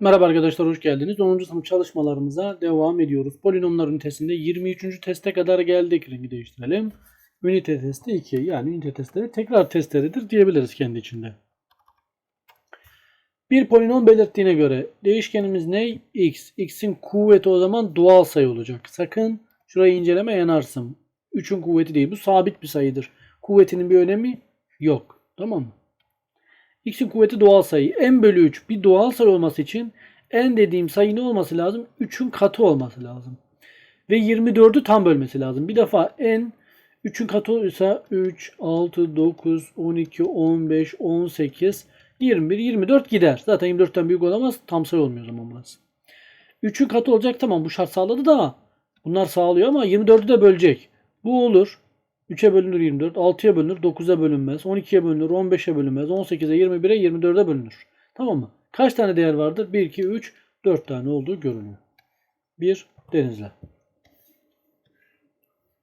Merhaba arkadaşlar hoş geldiniz. 10. sınıf çalışmalarımıza devam ediyoruz. Polinomlar ünitesinde 23. teste kadar geldik. Rengi değiştirelim. Ünite testi 2 yani ünite testleri tekrar testleridir diyebiliriz kendi içinde. Bir polinom belirttiğine göre değişkenimiz ne? x. x'in kuvveti o zaman doğal sayı olacak. Sakın şurayı inceleme yanarsın. 3'ün kuvveti değil. Bu sabit bir sayıdır. Kuvvetinin bir önemi yok. Tamam mı? X'in kuvveti doğal sayı. n bölü 3 bir doğal sayı olması için n dediğim sayı ne olması lazım? 3'ün katı olması lazım. Ve 24'ü tam bölmesi lazım. Bir defa n 3'ün katı olursa 3, 6, 9, 12, 15, 18, 21, 24 gider. Zaten 24'ten büyük olamaz. Tam sayı olmuyor o zaman burası. 3'ün katı olacak tamam bu şart sağladı da bunlar sağlıyor ama 24'ü de bölecek. Bu olur. 3'e bölünür 24, 6'ya bölünür, 9'a bölünmez, 12'ye bölünür, 15'e bölünmez, 18'e, 21'e, 24'e bölünür. Tamam mı? Kaç tane değer vardır? 1, 2, 3, 4 tane olduğu görünüyor. 1. Denizle.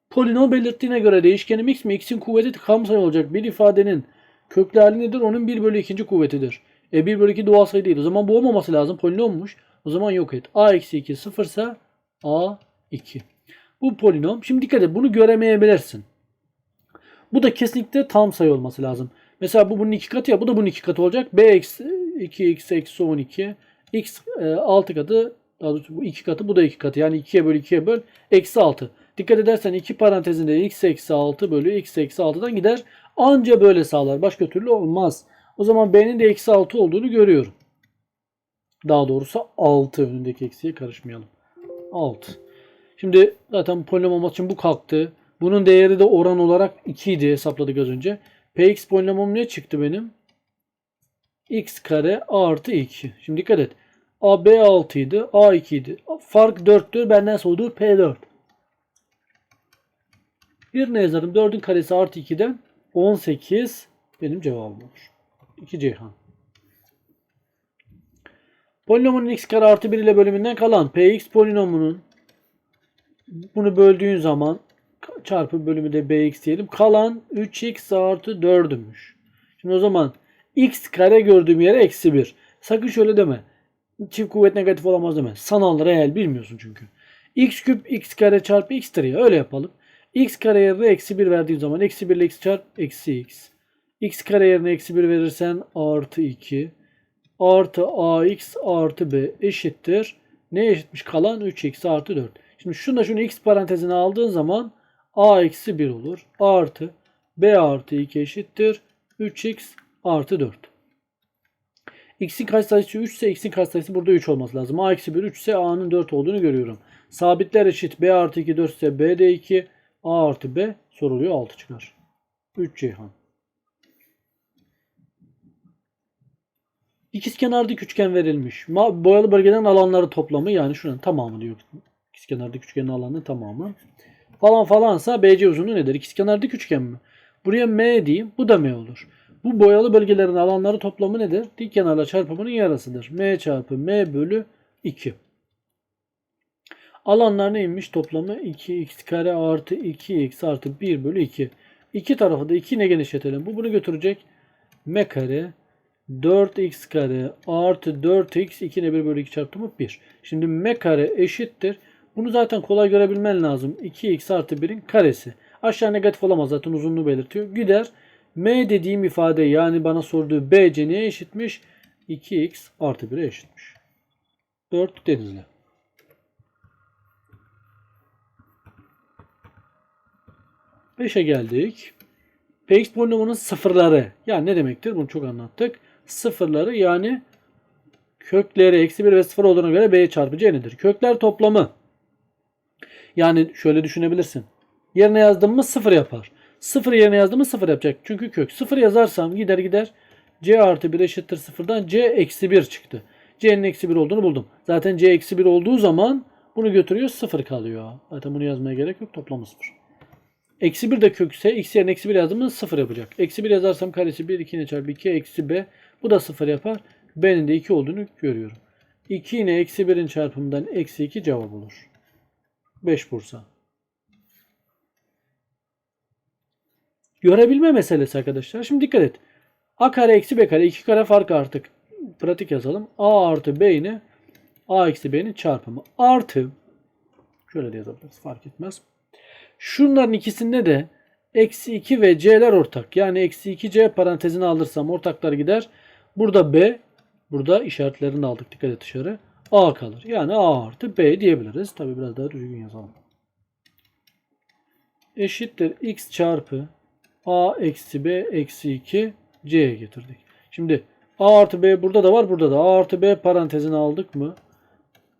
Polinom belirttiğine göre değişkenim x mi? x'in kuvveti tam sayı olacak. Bir ifadenin köklü hali nedir? Onun 1 bölü 2. kuvvetidir. E 1 bölü 2 doğal sayı değil. O zaman bu olmaması lazım. Polinommuş. O zaman yok et. a eksi 2 sıfırsa a 2. Bu polinom. Şimdi dikkat et. Bunu göremeyebilirsin. Bu da kesinlikle tam sayı olması lazım. Mesela bu bunun iki katı ya bu da bunun iki katı olacak. B eksi 2x eksi 12 x e, 6 katı daha doğrusu bu iki katı bu da iki katı. Yani 2'ye böl 2'ye böl eksi 6. Dikkat edersen iki parantezinde x eksi 6 bölü x eksi 6'dan gider. Anca böyle sağlar. Başka türlü olmaz. O zaman b'nin de eksi 6 olduğunu görüyorum. Daha doğrusu 6 önündeki eksiye karışmayalım. 6. Şimdi zaten polinom olması için bu kalktı. Bunun değeri de oran olarak 2 idi hesapladık az önce. Px polinomum ne çıktı benim? x kare artı 2. Şimdi dikkat et. A B 6 idi. A 2 idi. Fark 4'tür. Benden sorduğu P4. Bir ne yazarım? 4'ün karesi artı 2'den 18 benim cevabım olur. 2 Ceyhan. Polinomun x kare artı 1 ile bölümünden kalan px polinomunun bunu böldüğün zaman çarpı bölümü de bx diyelim. Kalan 3x artı 4'ümüş. Şimdi o zaman x kare gördüğüm yere eksi 1. Sakın şöyle deme. Çift kuvvet negatif olamaz deme. Sanal reel bilmiyorsun çünkü. x küp x kare çarpı x'tir ya öyle yapalım. x kare yerine eksi 1 verdiğim zaman eksi 1 ile x çarp eksi x. x kare yerine eksi 1 verirsen artı 2 artı ax artı b eşittir. Ne eşitmiş kalan 3x artı 4. Şimdi şunu şunu x parantezine aldığın zaman a eksi 1 olur. Artı b artı 2 eşittir. 3x artı 4. x'in kaç sayısı 3 ise x'in kaç sayısı burada 3 olması lazım. a eksi 1 3 ise a'nın 4 olduğunu görüyorum. Sabitler eşit b artı 2 4 ise b de 2 a artı b soruluyor 6 çıkar. 3 Ceyhan. İkizkenarlık üçgen verilmiş. Boyalı bölgeden alanları toplamı yani şunun tamamı diyor. İkizkenarlık üçgenin alanının tamamı. Falan falansa BC uzunluğu nedir? İkizkenarlık üçgen mi? Buraya M diyeyim. Bu da M olur. Bu boyalı bölgelerin alanları toplamı nedir? Dik kenarla çarpımının yarısıdır. M çarpı M bölü 2. Alanlar neymiş? Toplamı 2x kare artı 2x artı 1 bölü 2. İki tarafı da 2 ile genişletelim. Bu bunu götürecek. M kare 4x kare artı 4x 2 ile 1 bölü 2 çarpımı 1. Şimdi m kare eşittir. Bunu zaten kolay görebilmen lazım. 2x artı 1'in karesi. Aşağı negatif olamaz zaten uzunluğu belirtiyor. Gider. M dediğim ifade yani bana sorduğu BC neye eşitmiş? 2x artı 1'e eşitmiş. 4 denizli. Beşe geldik. Px polinomunun sıfırları. Yani ne demektir? Bunu çok anlattık. Sıfırları yani kökleri eksi 1 ve 0 olduğuna göre b çarpı c nedir? Kökler toplamı. Yani şöyle düşünebilirsin. Yerine yazdım mı 0 yapar. 0 yerine yazdım mı 0 yapacak. Çünkü kök 0 yazarsam gider gider c artı 1 eşittir 0'dan c eksi 1 çıktı. c'nin eksi 1 olduğunu buldum. Zaten c eksi 1 olduğu zaman bunu götürüyor 0 kalıyor. Zaten bunu yazmaya gerek yok. Toplamı 0. Eksi 1 de kökse x yerine eksi 1 yazdığımda 0 yapacak. Eksi 1 yazarsam karesi 1 2 ile çarpı 2 eksi b. Bu da 0 yapar. B'nin de 2 olduğunu görüyorum. 2 ile eksi 1'in çarpımından eksi 2 cevap olur. 5 Bursa. Görebilme meselesi arkadaşlar. Şimdi dikkat et. A kare eksi B kare 2 kare fark artık. pratik yazalım. A artı B'ni A eksi B'nin çarpımı. Artı şöyle de yazabiliriz fark etmez. Şunların ikisinde de eksi 2 ve C'ler ortak. Yani eksi 2C parantezini alırsam ortaklar gider. Burada B burada işaretlerini aldık dikkat et dışarı. A kalır. Yani A artı B diyebiliriz. Tabi biraz daha düzgün yazalım. Eşittir X çarpı A eksi B eksi 2 C'ye getirdik. Şimdi A artı B burada da var. Burada da A artı B parantezini aldık mı?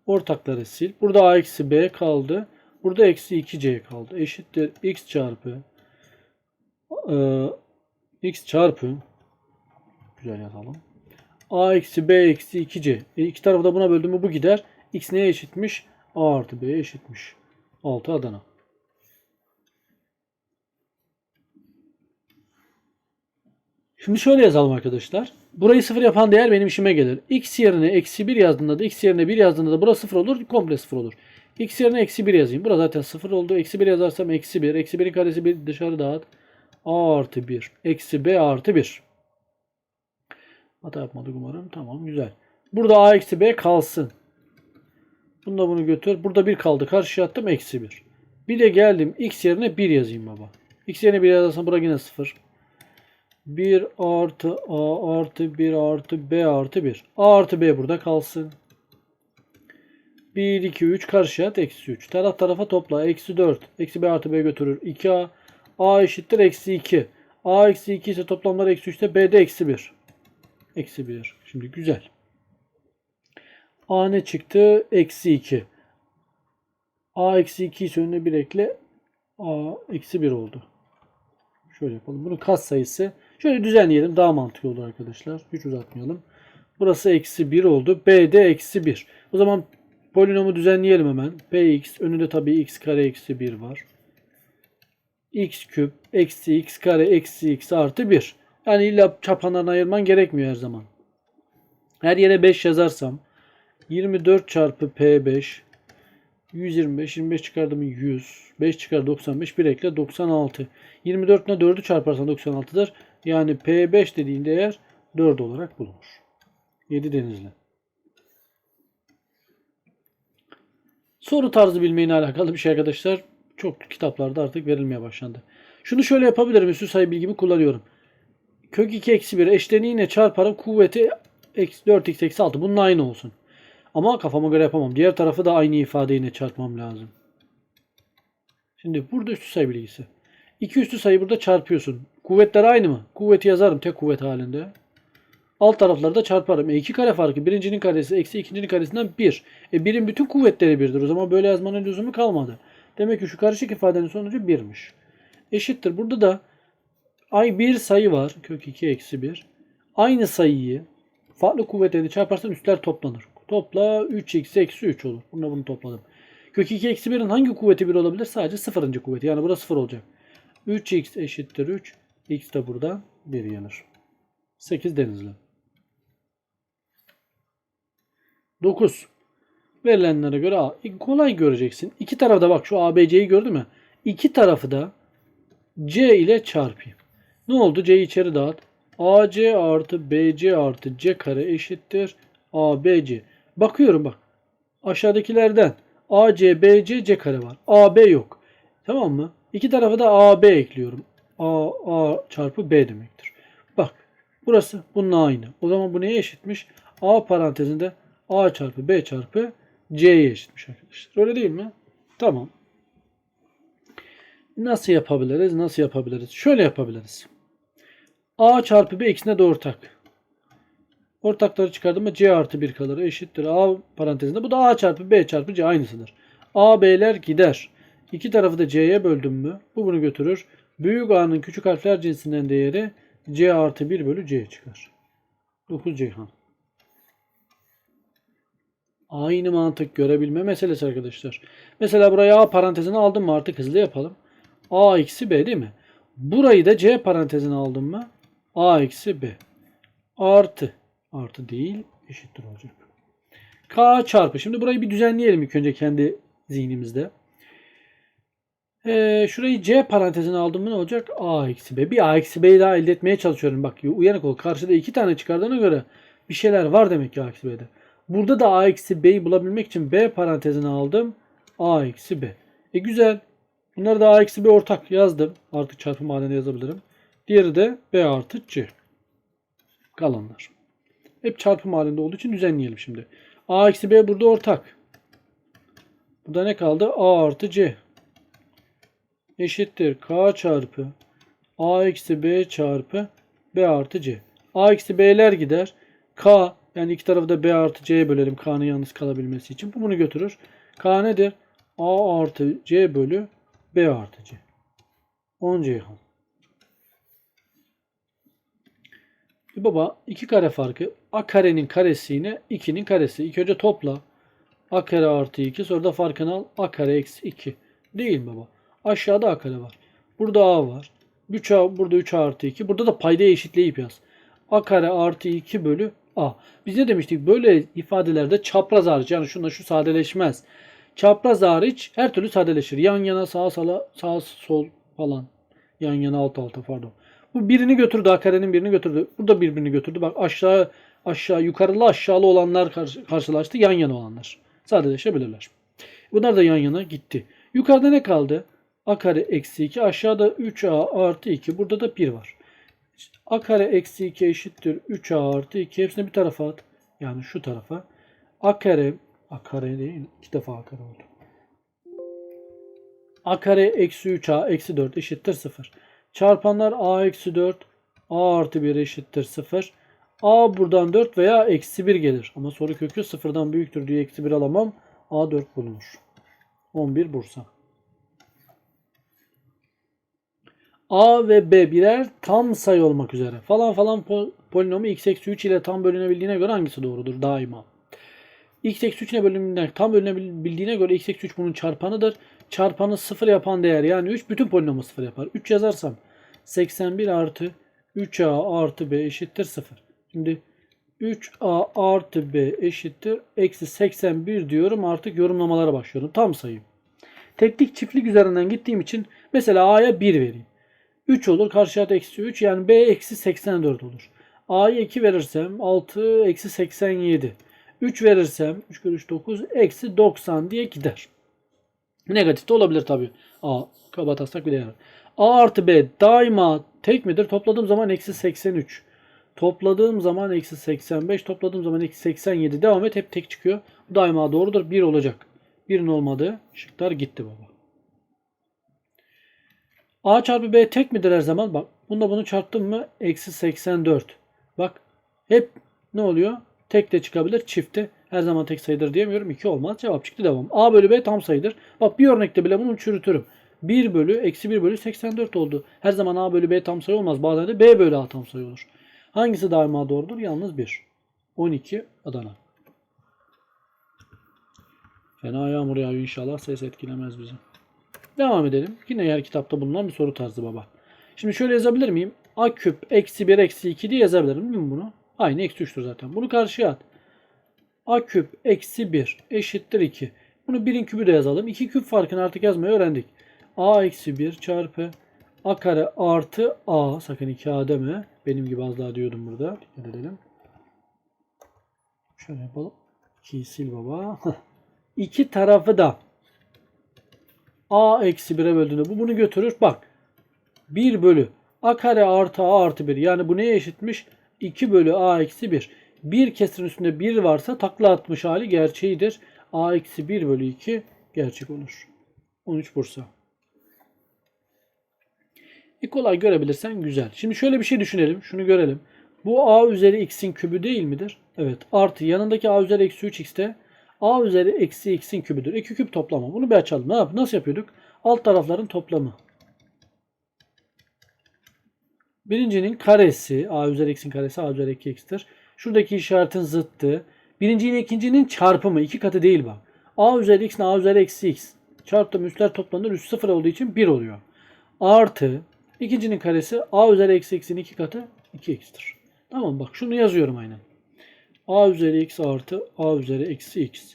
Ortakları sil. Burada A eksi B kaldı. Burada eksi 2C kaldı. Eşittir X çarpı e, X çarpı güzel yazalım. A eksi B eksi 2C. E, iki tarafı da buna böldüm bu gider. X neye eşitmiş? A artı B'ye eşitmiş. 6 Adana. Şimdi şöyle yazalım arkadaşlar. Burayı sıfır yapan değer benim işime gelir. X yerine eksi 1 yazdığında da x yerine 1 yazdığında da burası sıfır olur. Komple sıfır olur. X yerine eksi 1 yazayım. Burada zaten sıfır oldu. Eksi 1 yazarsam eksi 1. Eksi 1'in karesi 1 dışarı dağıt. A artı 1. Eksi B artı 1. Hata yapmadık umarım. Tamam güzel. Burada A eksi B kalsın. Bunu da bunu götür. Burada 1 kaldı. Karşıya attım. Eksi 1. Bir de geldim. X yerine 1 yazayım baba. X yerine 1 yazarsam burası yine 0. 1 artı A artı 1 artı B artı 1. A artı B burada kalsın. 1, 2, 3 karşıya at. Eksi 3. Taraf tarafa topla. Eksi 4. Eksi B artı B götürür. 2A. A eşittir eksi 2. A eksi 2 ise toplamları eksi 3 ise B'de eksi 1. Eksi 1. Şimdi güzel. A ne çıktı? Eksi 2. A eksi 2 ise önüne 1 ekle. A eksi 1 oldu. Şöyle yapalım. Bunun kat sayısı. Şöyle düzenleyelim. Daha mantıklı olur arkadaşlar. Hiç uzatmayalım. Burası eksi 1 oldu. B'de eksi 1. O zaman polinomu düzenleyelim hemen. Px önünde tabii x kare eksi 1 var. x küp eksi x kare eksi x artı 1. Yani illa çapanlarını ayırman gerekmiyor her zaman. Her yere 5 yazarsam 24 çarpı P5 125 25 çıkardım 100 5 çıkar 95 bir ekle 96 24 ile 4'ü çarparsan 96'dır. Yani P5 dediğin değer 4 olarak bulunur. 7 denizli. Soru tarzı bilmeyle alakalı bir şey arkadaşlar. Çok kitaplarda artık verilmeye başlandı. Şunu şöyle yapabilirim. Üstü sayı bilgimi kullanıyorum. Kök 2 eksi 1 eşleniğine çarparım kuvveti eksi 4x eksi 6. Bunun aynı olsun. Ama kafama göre yapamam. Diğer tarafı da aynı ifadeyle çarpmam lazım. Şimdi burada üstü sayı bilgisi. İki üstü sayı burada çarpıyorsun. Kuvvetler aynı mı? Kuvveti yazarım tek kuvvet halinde. Alt tarafları da çarparım. E iki kare farkı. Birincinin karesi eksi ikincinin karesinden 1. E birin bütün kuvvetleri birdir. O zaman böyle yazmanın lüzumu kalmadı. Demek ki şu karışık ifadenin sonucu 1'miş. Eşittir. Burada da ay bir sayı var. Kök 2 eksi 1. Aynı sayıyı farklı kuvvetlerini çarparsan üstler toplanır. Topla 3x eksi 3 olur. Bununla bunu topladım. Kök 2 eksi 1'in hangi kuvveti 1 olabilir? Sadece sıfırıncı kuvveti. Yani burası 0 olacak. 3x eşittir 3. x de burada 1 gelir. 8 denizli. 9. Verilenlere göre A. E, kolay göreceksin. İki tarafta bak şu ABC'yi gördün mü? İki tarafı da C ile çarpayım. Ne oldu? C'yi içeri dağıt. AC artı BC artı C kare eşittir ABC. Bakıyorum bak. Aşağıdakilerden AC, BC, C kare var. AB yok. Tamam mı? İki tarafa da AB ekliyorum. A, A çarpı B demektir. Bak. Burası bununla aynı. O zaman bu neye eşitmiş? A parantezinde A çarpı B çarpı C'ye eşitmiş arkadaşlar. Öyle değil mi? Tamam. Nasıl yapabiliriz? Nasıl yapabiliriz? Şöyle yapabiliriz. A çarpı B ikisine de ortak. Ortakları çıkardığımda C artı 1 kalır. Eşittir A parantezinde. Bu da A çarpı B çarpı C aynısıdır. A, B'ler gider. İki tarafı da C'ye böldüm mü? Bu bunu götürür. Büyük A'nın küçük harfler cinsinden değeri C artı 1 bölü C çıkar. 9 Ceyhan. Aynı mantık görebilme meselesi arkadaşlar. Mesela buraya A parantezini aldım mı artık hızlı yapalım. A eksi B değil mi? Burayı da C parantezine aldım mı? A eksi B. Artı. Artı değil. Eşittir olacak. K çarpı. Şimdi burayı bir düzenleyelim ilk önce kendi zihnimizde. Ee, şurayı C parantezine aldım ne olacak? A eksi B. Bir A eksi B'yi daha elde etmeye çalışıyorum. Bak uyanık ol. Karşıda iki tane çıkardığına göre Bir şeyler var demek ki a eksi b'de. Burada da a eksi b'yi bulabilmek için b parantezine aldım. a eksi b. E güzel. Bunları da a eksi b ortak yazdım. Artık çarpım halinde yazabilirim. Diğeri de b artı c. Kalanlar. Hep çarpım halinde olduğu için düzenleyelim şimdi. a eksi b burada ortak. Burada ne kaldı? a artı c. Eşittir k çarpı a eksi b çarpı b artı c. a eksi b'ler gider. k yani iki tarafı da b artı c'ye bölelim k'nın yalnız kalabilmesi için. Bu bunu götürür. k nedir? a artı c bölü b artı c. 10 Ceyhan. Baba iki kare farkı a karenin karesi yine 2'nin karesi. İlk önce topla. a kare artı 2 sonra da farkını al. a kare eksi 2. Değil mi baba? Aşağıda a kare var. Burada a var. 3a, burada 3a artı 2. Burada da paydayı eşitleyip yaz. a kare artı 2 bölü a. Biz ne demiştik? Böyle ifadelerde çapraz hariç yani şunla şu sadeleşmez. Çapraz hariç her türlü sadeleşir. Yan yana sağa sola sağ sol falan. Yan yana alt alta pardon. Bu birini götürdü. A karenin birini götürdü. Bu da birbirini götürdü. Bak aşağı aşağı yukarılı aşağılı olanlar karşı- karşılaştı. Yan yana olanlar. Sadeleşebilirler. Bunlar da yan yana gitti. Yukarıda ne kaldı? A kare eksi 2. Aşağıda 3A artı 2. Burada da 1 var. A kare eksi 2 eşittir 3A artı 2. Hepsini bir tarafa at. Yani şu tarafa. A kare A kare değil. iki defa A kare oldu. A kare eksi 3A eksi 4 eşittir 0. Çarpanlar A eksi 4 A artı 1 eşittir 0. A buradan 4 veya eksi 1 gelir. Ama soru kökü sıfırdan büyüktür diye eksi 1 alamam. A 4 bulunur. 11 Bursa. A ve B birer tam sayı olmak üzere. Falan falan po- polinomu x eksi 3 ile tam bölünebildiğine göre hangisi doğrudur? Daima. x eksi 3 ile bölünebildiğine, tam bölünebildiğine göre x eksi 3 bunun çarpanıdır. Çarpanı 0 yapan değer yani 3 bütün polinomu 0 yapar. 3 yazarsam 81 artı 3a artı b eşittir 0. Şimdi 3a artı b eşittir eksi 81 diyorum artık yorumlamalara başlıyorum. Tam sayı. Teklik çiftlik üzerinden gittiğim için mesela a'ya 1 vereyim. 3 olur. Karşı şart eksi 3. Yani B eksi 84 olur. A'ya 2 verirsem 6 eksi 87. 3 verirsem 3 kere 3 9 eksi 90 diye gider. Negatif de olabilir tabi. A kabataslak bir değer. A artı B daima tek midir? Topladığım zaman eksi 83. Topladığım zaman eksi 85. Topladığım zaman eksi 87. Devam et hep tek çıkıyor. Daima doğrudur. 1 olacak. 1'in olmadığı şıklar gitti baba. A çarpı B tek midir her zaman? Bak bunda bunu çarptım mı? Eksi 84. Bak hep ne oluyor? Tek de çıkabilir. Çifte her zaman tek sayıdır diyemiyorum. 2 olmaz. Cevap çıktı devam. A bölü B tam sayıdır. Bak bir örnekte bile bunu çürütürüm. 1 bölü eksi 1 bölü 84 oldu. Her zaman A bölü B tam sayı olmaz. Bazen de B bölü A tam sayı olur. Hangisi daima doğrudur? Yalnız 1. 12 Adana. Fena yağmur yağıyor inşallah. Ses etkilemez bizi. Devam edelim. Yine yer kitapta bulunan bir soru tarzı baba. Şimdi şöyle yazabilir miyim? A küp eksi 1 eksi 2 diye yazabilirim değil mi bunu? Aynı eksi 3'tür zaten. Bunu karşıya at. A küp eksi 1 eşittir 2. Bunu 1'in kübü de yazalım. 2 küp farkını artık yazmayı öğrendik. A eksi 1 çarpı A kare artı A. Sakın 2A deme. Benim gibi az daha diyordum burada. Dikkat edelim. Şöyle yapalım. 2'yi sil baba. İki tarafı da a eksi 1'e böldüğünde bu bunu götürür. Bak 1 bölü a kare artı a artı 1. Yani bu neye eşitmiş? 2 bölü a eksi 1. Bir kesirin üstünde 1 varsa takla atmış hali gerçeğidir. a eksi 1 bölü 2 gerçek olur. 13 Bursa. E kolay görebilirsen güzel. Şimdi şöyle bir şey düşünelim. Şunu görelim. Bu a üzeri x'in kübü değil midir? Evet. Artı yanındaki a üzeri eksi 3x'te a üzeri eksi x'in kübüdür. İki küp toplama. Bunu bir açalım. Ne yap? Nasıl yapıyorduk? Alt tarafların toplamı. Birincinin karesi a üzeri x'in karesi a üzeri 2x'tir. Şuradaki işaretin zıttı. Birinci ile ikincinin çarpımı. iki katı değil bak. a üzeri x ile a üzeri eksi x. Çarptım üstler toplanır. Üst sıfır olduğu için 1 oluyor. Artı ikincinin karesi a üzeri eksi x'in iki katı 2x'tir. Tamam bak şunu yazıyorum aynen. a üzeri x artı a üzeri eksi x.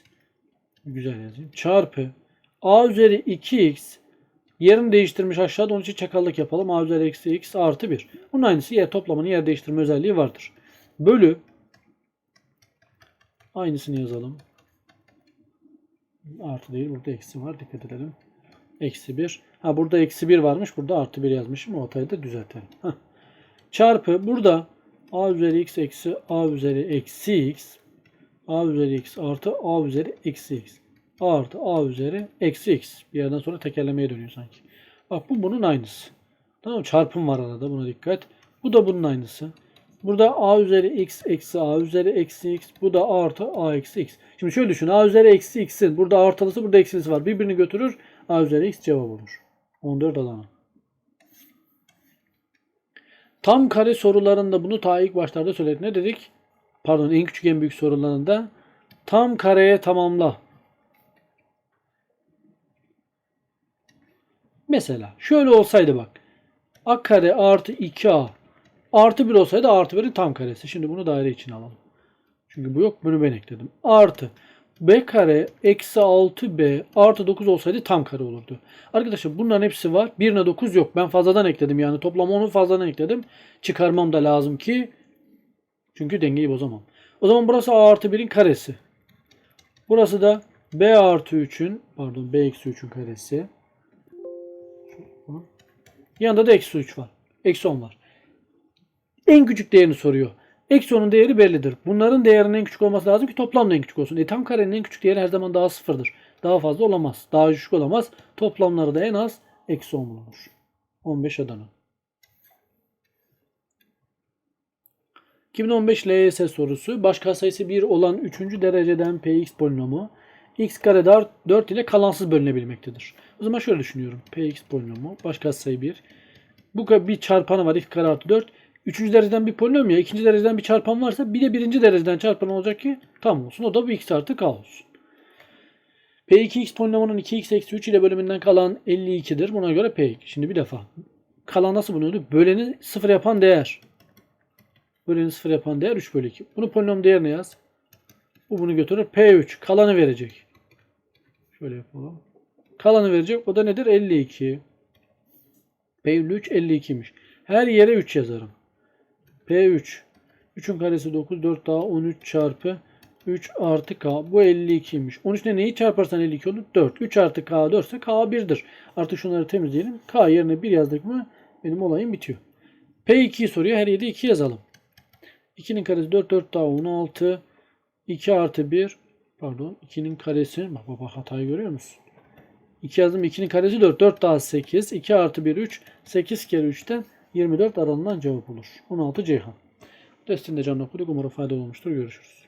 Güzel yazayım. Çarpı a üzeri 2x yerini değiştirmiş aşağıda onun için çakallık yapalım. a üzeri eksi x artı 1. Bunun aynısı yer toplamanın yer değiştirme özelliği vardır. Bölü Aynısını yazalım. Artı değil. Burada eksi var. Dikkat edelim. Eksi 1. Ha burada eksi 1 varmış. Burada artı 1 yazmışım. O hatayı da düzeltelim. Heh. Çarpı burada a üzeri x eksi a üzeri eksi x a üzeri x artı a üzeri eksi x artı a üzeri eksi x. Bir yerden sonra tekerlemeye dönüyor sanki. Bak bu bunun aynısı. Tamam? Çarpım var arada. Buna dikkat. Bu da bunun aynısı. Burada a üzeri x eksi a üzeri eksi x. Bu da artı a eksi x. Şimdi şöyle düşün. a üzeri eksi x'in burada artılısı burada eksilisi var. Birbirini götürür. a üzeri x cevap olur. 14 Adana. Tam kare sorularında bunu ta ilk başlarda söyledik. Ne dedik? Pardon en küçük en büyük sorularında tam kareye tamamla. Mesela şöyle olsaydı bak. A kare artı 2A artı 1 olsaydı artı 1'in tam karesi. Şimdi bunu daire içine alalım. Çünkü bu yok. Bunu ben ekledim. Artı B kare eksi 6B artı 9 olsaydı tam kare olurdu. Arkadaşlar bunların hepsi var. Birine 9 yok. Ben fazladan ekledim. Yani toplam 10'u fazladan ekledim. Çıkarmam da lazım ki çünkü dengeyi bozamam. O zaman burası A artı 1'in karesi. Burası da B artı 3'ün pardon B eksi 3'ün karesi. Yanında da eksi 3 var. Eksi 10 var. En küçük değerini soruyor. Eksi 10'un değeri bellidir. Bunların değerinin en küçük olması lazım ki toplamda en küçük olsun. E tam karenin en küçük değeri her zaman daha sıfırdır. Daha fazla olamaz. Daha düşük olamaz. Toplamları da en az eksi 10 bulunur. 15 Adana. 2015 LYS sorusu. Başka sayısı 1 olan 3. dereceden px polinomu x kare dar 4 ile kalansız bölünebilmektedir. O zaman şöyle düşünüyorum. px polinomu başka sayı 1. Bu bir çarpanı var x kare artı 4. Üçüncü dereceden bir polinom ya. ikinci dereceden bir çarpan varsa bir de birinci dereceden çarpan olacak ki tam olsun. O da bu x artı k olsun. P2x polinomunun 2x eksi 3 ile bölümünden kalan 52'dir. Buna göre P2. Şimdi bir defa. Kalan nasıl bulunuyordu? Böleni sıfır yapan değer. Böleni sıfır yapan değer 3 bölü 2. Bunu polinom değerine yaz. Bu bunu götürür. P3. Kalanı verecek. Şöyle yapalım. Kalanı verecek. O da nedir? 52. P3 52'ymiş. Her yere 3 yazarım. P3. 3'ün karesi 9. 4 daha 13 çarpı 3 artı K. Bu 52'ymiş. 13 ile neyi çarparsan 52 olur? 4. 3 artı K 4 ise K 1'dir. Artık şunları temizleyelim. K yerine 1 yazdık mı benim olayım bitiyor. P2'yi soruyor. Her yerde 2 yazalım. 2'nin karesi 4. 4 daha 16. 2 artı 1. Pardon. 2'nin karesi. Bak bak bak hatayı görüyor musun? 2 yazdım. 2'nin karesi 4. 4 daha 8. 2 artı 1 3. 8 kere 3'ten 24 aranılan cevap olur. 16 Ceyhan. Destinde canlı okuduk. Umarım faydalı olmuştur. Görüşürüz.